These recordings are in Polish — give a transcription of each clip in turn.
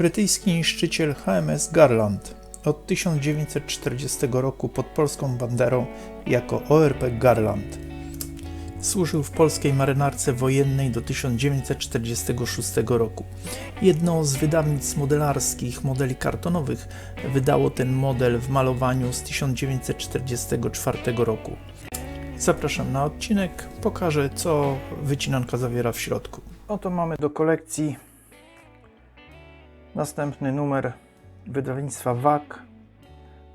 Brytyjski niszczyciel HMS Garland od 1940 roku pod polską banderą jako ORP Garland. Służył w polskiej marynarce wojennej do 1946 roku. Jedno z wydawnictw modelarskich modeli kartonowych wydało ten model w malowaniu z 1944 roku. Zapraszam na odcinek, pokażę co wycinanka zawiera w środku. Oto mamy do kolekcji następny numer wydawnictwa WAK.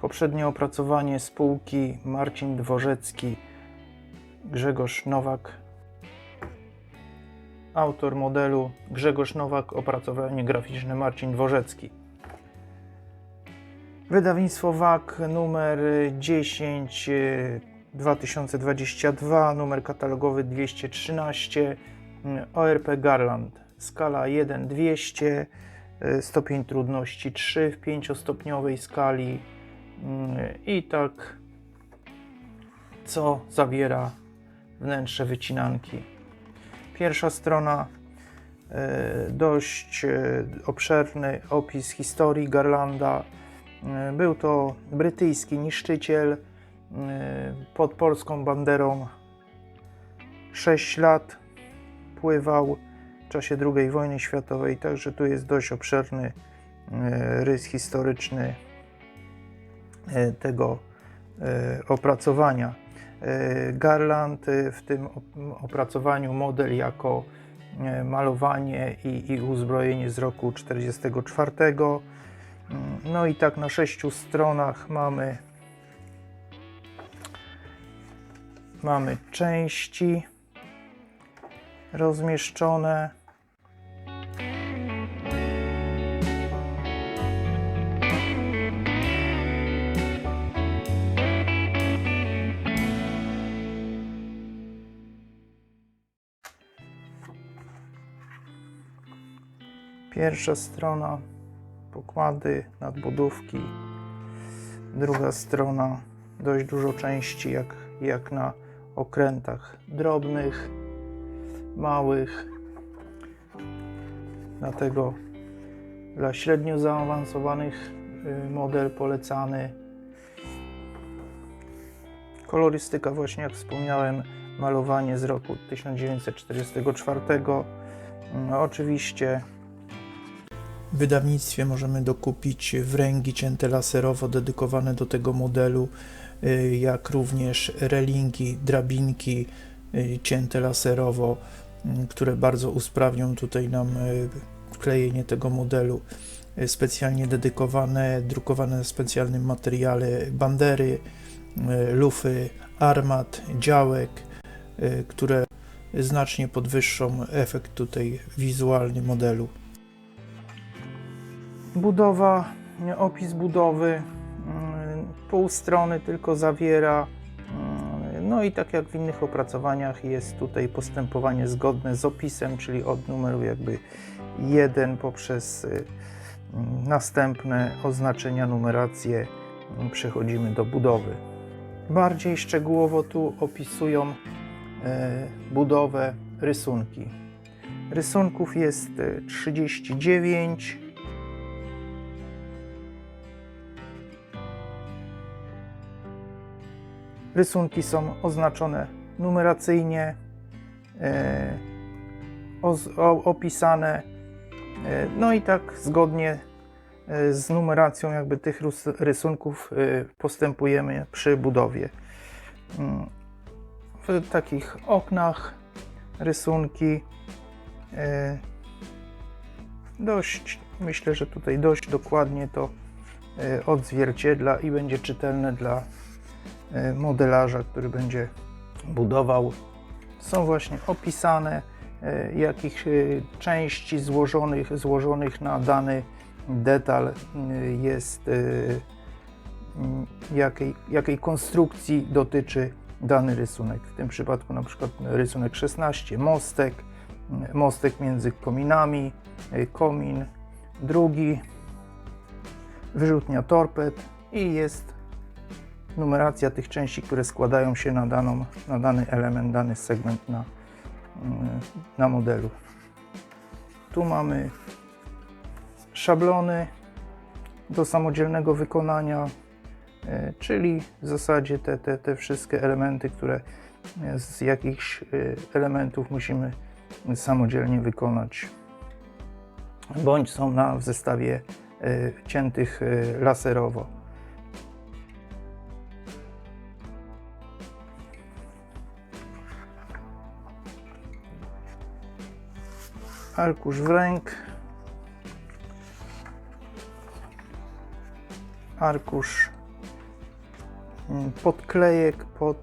Poprzednie opracowanie spółki Marcin Dworzecki, Grzegorz Nowak. Autor modelu Grzegorz Nowak, opracowanie graficzne Marcin Dworzecki. Wydawnictwo WAK numer 10 e, 2022, numer katalogowy 213, mm, ORP Garland, skala 1-200, e, stopień trudności 3 w 5-stopniowej skali mm, i tak co zawiera wnętrze wycinanki. Pierwsza strona e, dość obszerny opis historii Garlanda. Był to brytyjski niszczyciel, pod polską banderą 6 lat pływał czasie II wojny światowej, także tu jest dość obszerny e, rys historyczny e, tego e, opracowania. Garland w tym opracowaniu model jako malowanie i, i uzbrojenie z roku 1944. No i tak na sześciu stronach mamy mamy części rozmieszczone. Pierwsza strona pokłady, nadbudówki, druga strona dość dużo części jak, jak na okrętach drobnych, małych. Dlatego dla średnio zaawansowanych y, model polecany. Kolorystyka, właśnie jak wspomniałem, malowanie z roku 1944. No, oczywiście w wydawnictwie możemy dokupić wręgi cięte laserowo dedykowane do tego modelu Y, jak również relingi, drabinki y, cięte laserowo, y, które bardzo usprawnią tutaj nam wklejenie tego modelu. Specjalnie dedykowane, drukowane na specjalnym materiale bandery, lufy, armat, działek, które znacznie podwyższą efekt tutaj wizualny modelu. Budowa, opis budowy pół strony tylko zawiera. Mm, no i tak jak w innych opracowaniach jest tutaj postępowanie zgodne z opisem, czyli od numeru jakby 1 poprzez następne oznaczenia, numerację przechodzimy do budowy. Bardziej szczegółowo tu opisują e, budowę rysunki. Rysunków jest 39, Rysunki są oznaczone numeracyjnie, e, opisane. E, no i tak zgodnie e, z numeracją jakby tych rysunków postępujemy przy budowie. Mm, w takich oknach rysunki dość, myślę, że tutaj dość dokładnie to odzwierciedla i będzie czytelne dla modelarza, który będzie budował. Są właśnie opisane, e, jakich e, części złożonych, złożonych na dany detal jest, jakiej, jakiej konstrukcji dotyczy dany rysunek. W tym przypadku na przykład rysunek 16, mostek, mostek między kominami, komin, drugi, wyrzutnia torped i jest numeracja tych części, które składają się na, daną, na dany element, dany segment na, mm, na modelu. Tu mamy szablony do samodzielnego wykonania, e, czyli w zasadzie te, te, te wszystkie elementy, które e, z jakichś e, elementów musimy samodzielnie wykonać, bądź są na, w zestawie ciętych laserowo. Arkusz w ręk. Arkusz mm, podklejek pod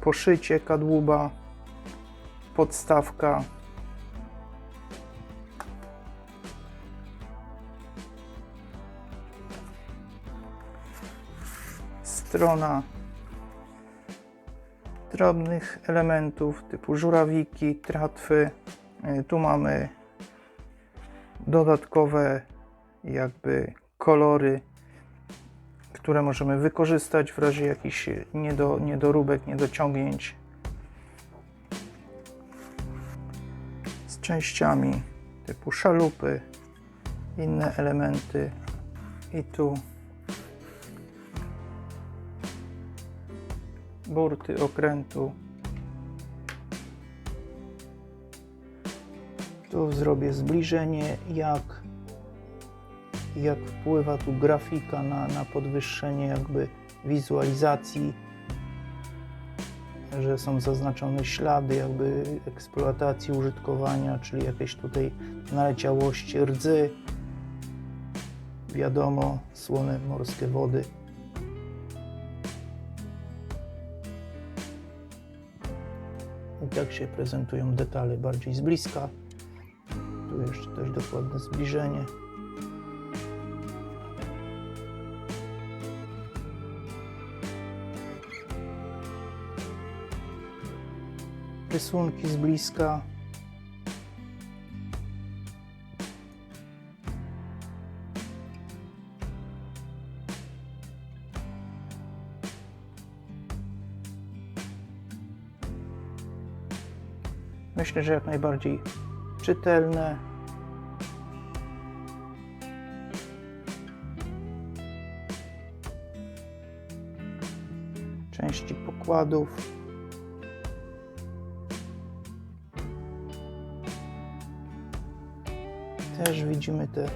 poszycie kadłuba, podstawka. Strona drobnych elementów typu żurawiki, tratwy. Y, Tu mamy dodatkowe jakby kolory, które możemy wykorzystać w razie jakichś niedo, niedoróbek, niedociągnięć. Z częściami typu szalupy, inne elementy. I tu burty okrętu Tu zrobię zbliżenie, jak, jak wpływa tu grafika na, na podwyższenie jakby wizualizacji, że są zaznaczone ślady jakby eksploatacji użytkowania, czyli jakieś tutaj naleciałości, rdzy, wiadomo, słone morskie wody. I tak się prezentują detale bardziej z bliska. Dość dokładne zbliżenie. Rysunki z bliska. Myślę, że jak najbardziej czytelne. Pokładów. Też widzimy te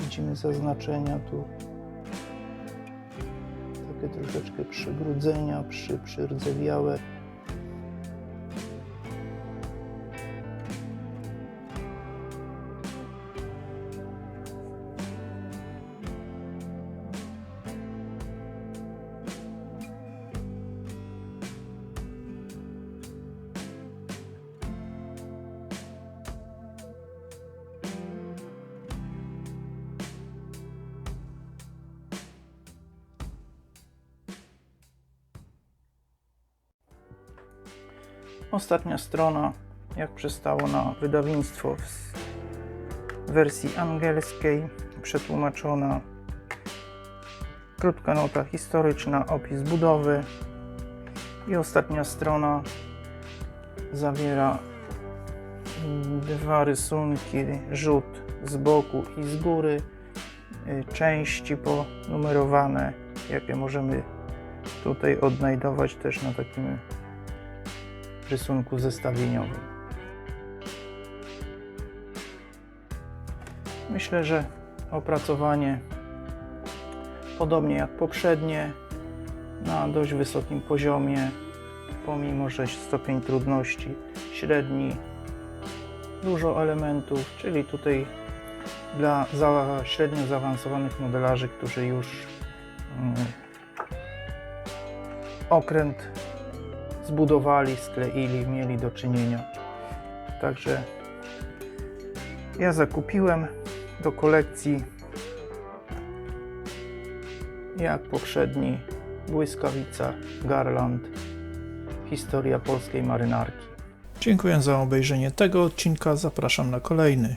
widzimy zaznaczenia tu takie troszeczkę przybrudzenia, przy, przyrzewiałe. Ostatnia strona, jak przystało na wydawnictwo w wersji angielskiej, przetłumaczona. Krótka nota historyczna, opis budowy. I ostatnia strona zawiera dwa rysunki, rzut z boku i z góry, y, części ponumerowane, jakie możemy tutaj odnajdować też na takim rysunku zestawieniowym. Myślę, że opracowanie podobnie jak poprzednie na dość wysokim poziomie, pomimo że stopień trudności średni, dużo elementów, czyli tutaj dla za, średnio zaawansowanych modelarzy, którzy już mm, okręt zbudowali, skleili, mieli do czynienia. Także ja zakupiłem do kolekcji jak poprzedni błyskawica Garland historia polskiej marynarki. Dziękuję za obejrzenie tego odcinka. Zapraszam na kolejny.